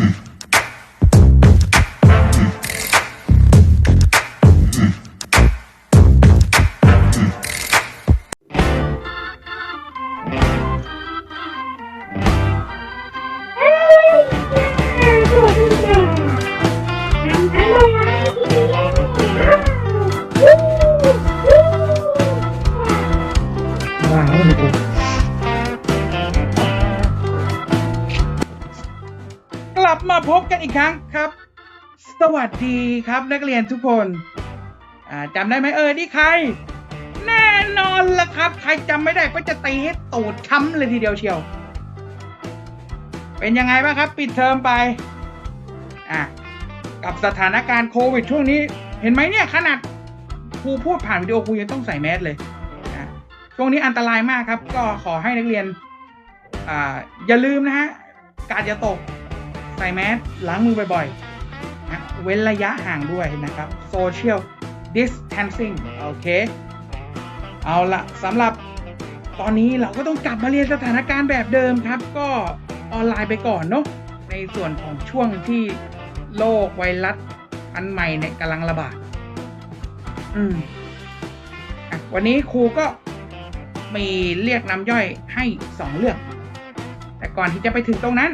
ว้ มาพบกันอีกครั้งครับ สวัสดีครับนักเรียนทุกคนจำได้ไหมเออนี่ใคร แน่นอนละครับ ใครจำไม่ได้ก็จะตีให้ตูดช้ำเลยทีเดียวเชียว เป็นยังไงบ้างครับ ปิดเทอมไปอะกับสถานการณ์โควิดช่วงนี้ เห็นไหมเนี่ยขนาดครูพูดผ่านวิดีโอครูยังต้องใส่แมสเลยนะช่วงนี้อันตรายมากครับ ก็ขอให้นักเรียนออย่าลืมนะฮะ การจะตก ใส่แมสล้างมือบ่อยๆนะเว้นระยะห่างด้วยนะครับ social distancing โอเค เอาละสำหรับตอนนี้เราก็ต้องกลับมาเรียนสถานการณ์แบบเดิมครับ ก็ออนไลน์ไปก่อนเนาะในส่วนของช่วงที่โรคไวรัสอันใหม่เนี่ยกำลังระบาด อืมอวันนี้ครูก็มีเรียกน้ำย่อยให้สองเรื่อง แต่ก่อนที่จะไปถึงตรงนั้น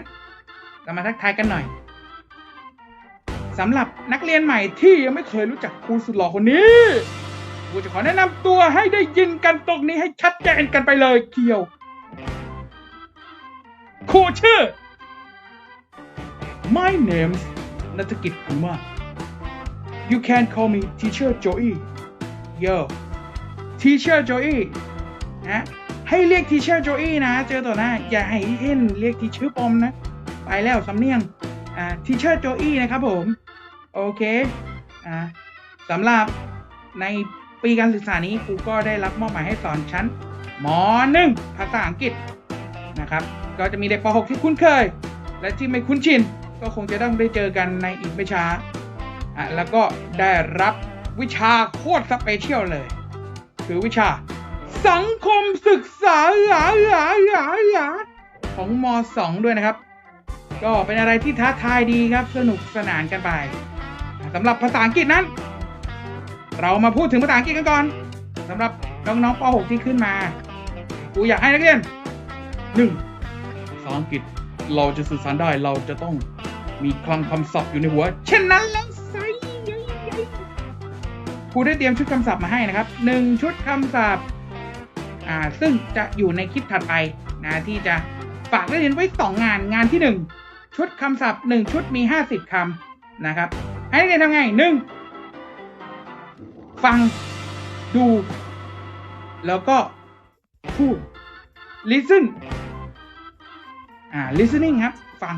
เรามาทักทายกันหน่อยสำหรับนักเรียนใหม่ที่ยังไม่เคยรู้จักครูสุดหล่อคนนี้ครูจะขอแนะนำตัวให้ได้ยินกันตรงนี้ให้ชัดเจนกันไปเลยเคียวครูชื่อ My name's นัฐกิจภูมา You can call me Teacher Joey Yo Teacher Joey นะให้เรียก Teacher Joey นะ เจอต่อหน้าอย่าให้เห็นเรียกที่ชื่อปอมนะ ไปแล้วสำเนียงอ่า Teacher Joey นะครับผม โอเคอ่าสำหรับในปีการศึกษานี้ครูก็ได้รับมอบหมายให้สอนชั้นม .1 ภาษาอังกฤษนะครับ ก็จะมีเด็กป .6 ที่คุ้นเคย และที่ไม่คุ้นชิน ก็คงจะต้องได้เจอกันในอีกไม่ช้าอะแล้วก็ได้รับวิชาโคตรสเปเชียลเลย คือวิชา สังคมศึกษาหลาหลาหลาหลาของม .2 ด้วยนะครับ ก็เป็นอะไรที่ท้าทายดีครับสนุกสนานกันไปสำหรับภาษาอังกฤษนั้น เรามาพูดถึงภาษาอังกฤษกันก่อนสำหรับน้องๆป .6 ที่ขึ้นมา กูอยากให้นักเรียนหนึ่งภาษาอังกฤษเราจะสื่อสารได้เราจะต้องมีคลังคำศัพท์อยู่ในหัว เช่นนั้นแล้วไซครูได้เตรียมชุดคำศัพท์มาให้นะครับหนึ่งชุดคำศัพท์อ่าซึ่งจะอยู่ในคลิปถัดไปนะที่จะฝากนักเรียนไว้สองงานงานที่หนึ่ง ชุดคำศัพท์หนึ่งชุดมีห้าสิบคำนะครับ ให้นักเรียนทำไงหนึ่งฟังดู แล้วก็พูด listen อ่า listening ครับ ฟัง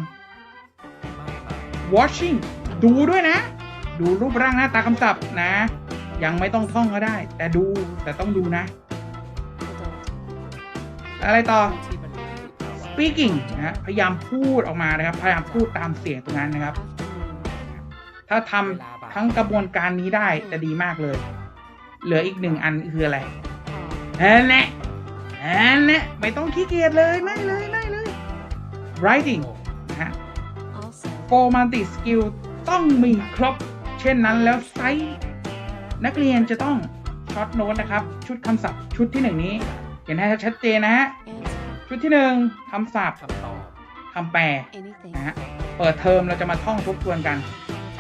watching ดูด้วยนะ ดูรูปร่างหน้าตาคำศัพท์นะ ยังไม่ต้องท่องก็ได้ แต่ดูแต่ต้องดูนะ อะไรต่อ speaking นะพยายามพูดออกมานะครับ พยายามพูดตามเสียงตรงนั้นนะครับ ถ้าทำทั้งกระบวนการนี้ได้จะดีมากเลย เหลืออีกหนึ่งอันคืออะไรแอนน่แอนแน่ไม่ต้องขี้เกียจเลยไม่เลยไม่เลย writing นะฮะ formality skill ต้องมีครบ เช่นนั้นแล้วไซส์นักเรียนจะต้องช็อตโน้ตนะครับ ชุดคำศัพท์ชุดที่หนึ่งนี้ เห็นให้ชัดเจนนะฮะ ชุดที่หนึ่งคำศัพท์คำตอบคำแปล anything นะฮะเปิดเทอมเราจะมาท่องทบทวนกัน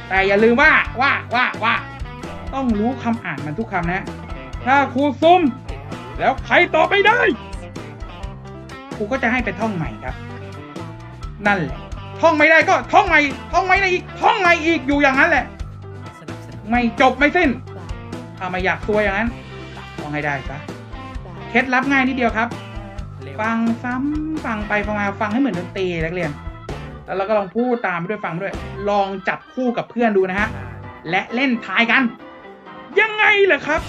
แต่อย่าลืมว่าว่าว่าว่า ต้องรู้คำอ่านมันทุกคำนะ ถ้าครูซุ่มแล้วใครตอบไม่ได้ครูก็จะให้ไปท่องใหม่ครับ นั่นแหละท่องไม่ได้ก็ท่องใหม่ท่องใหม่อีกท่องใหม่อีกอยู่อย่างนั้นแหละสนับสนุนไม่จบไม่สิ้นถ้าไม่อยากตัวอย่างนั้นท่องให้ได้ซะเคล็ดลับง่ายนิดเดียวครับ เร็วฟังซ้ำฟังไปฟังมาฟังให้เหมือนดนตรีนักเรียน แล้วเราก็ลองพูดตามไปด้วยฟังไปด้วย ลองจับคู่กับเพื่อนดูนะฮะ และเล่นทายกัน ยังไงเหรอครับ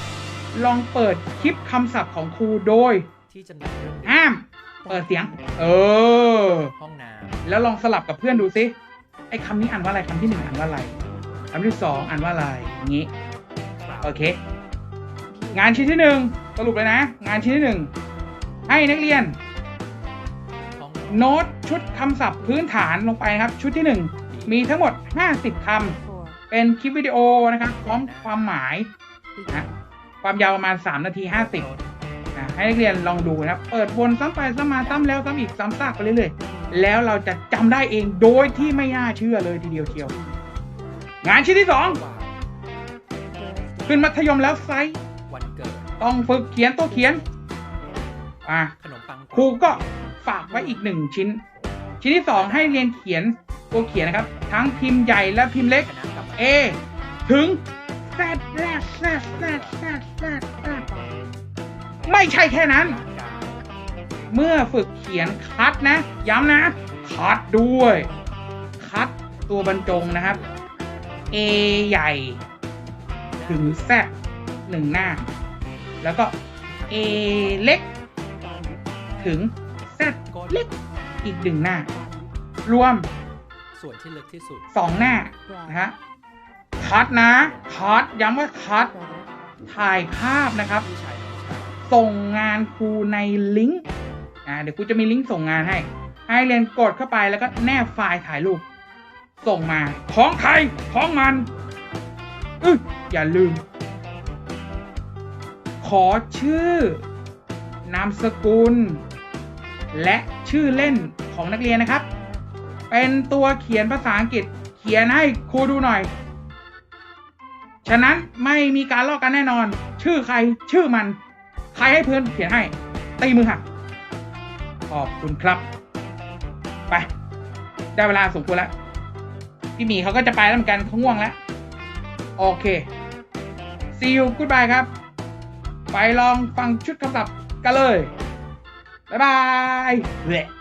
ลองเปิดคลิปคำศัพท์ของครูโดย ที่จะนำเรื่องห้าม เปิดเสียง เออ ห้องน้แล้วลองสลับกับเพื่อนดูซิไอ้คำนี้อ่านว่าอะไรคำที่หนึ่งอ่านว่าอะไรคำที่สองอ่านว่าอะไรอย่างนี้ำโอเค งานชิ้นที่หนึ่งสรุปเลยนะ งานชิ้นที่หนึ่ง ให้นักเรียน โน้ตชุดคำศัพท์พื้นฐานลงไปนะครับ ชุดที่หนึ่งมีทั้งหมด 50 คำ เป็นคลิปวิดีโอนะครับ พร้อมความหมายนะความยาวประมาณ 3 นาที 50นะให้นักเรียนลองดูนะครับ เปิดวนซ้ำไปซ้ำมาซ้ำแล้วซ้ำอีกซ้ำซากไปเรื่อยๆ แล้วเราจะจำได้เองโดยที่ไม่น่าเชื่อเลยทีเดียวเชียว งานชิ้นที่ 2 ขึ้นมัธยมแล้วไซส์ต้องฝึกเขียนตัวเขียน อะขนมปังครูก็ฝากไว้อีกหนึ่งชิ้น ชิ้นที่สองให้เรียนเขียนตัวเขียนนะครับ ทั้งพิมพ์ใหญ่และพิมพ์เล็กคณะกรรม A ถึง Z Z Z Z Z Z Z ไม่ใช่แค่นั้นการเมื่อฝึกเขียนคัดนะ ย้ำนะ คัดด้วย คัดตัวบรรจงนะครับ A ใหญ่ ถึง Z หนึ่งหน้า แล้วก็ A เล็ก ถึง Z เล็กอีกหนึ่งหน้า รวม ส่วนที่ลึกที่สุดสองหน้านะฮะคัดนะคัดย้ำว่าคัดถ่ายภาพนะครับพี่ชายน้องชายส่งงานครูในลิงก์อ่าเดี๋ยวครูจะมีลิงก์ส่งงานให้ ให้เรียนกดเข้าไปแล้วก็แนบไฟล์ถ่ายรูป ส่งมาของใครของมันอึอย่าลืม ขอชื่อนามสกุล และชื่อเล่นของนักเรียนนะครับ เป็นตัวเขียนภาษาอังกฤษเขียนให้ครูดูหน่อย ฉะนั้นไม่มีการลอกกันแน่นอน ชื่อใครชื่อมัน ใครให้เพื่อนเขียนให้ ตีมือหักขอบคุณครับ ไป ได้เวลาสมควรแล้วพี่หมีเขาก็จะไปแล้วเหมือนกันเขาง่วงแล้ว โอเค see you goodbye ครับ ไปลองฟังชุดคำศัพท์กันเลย บ๊ายบาย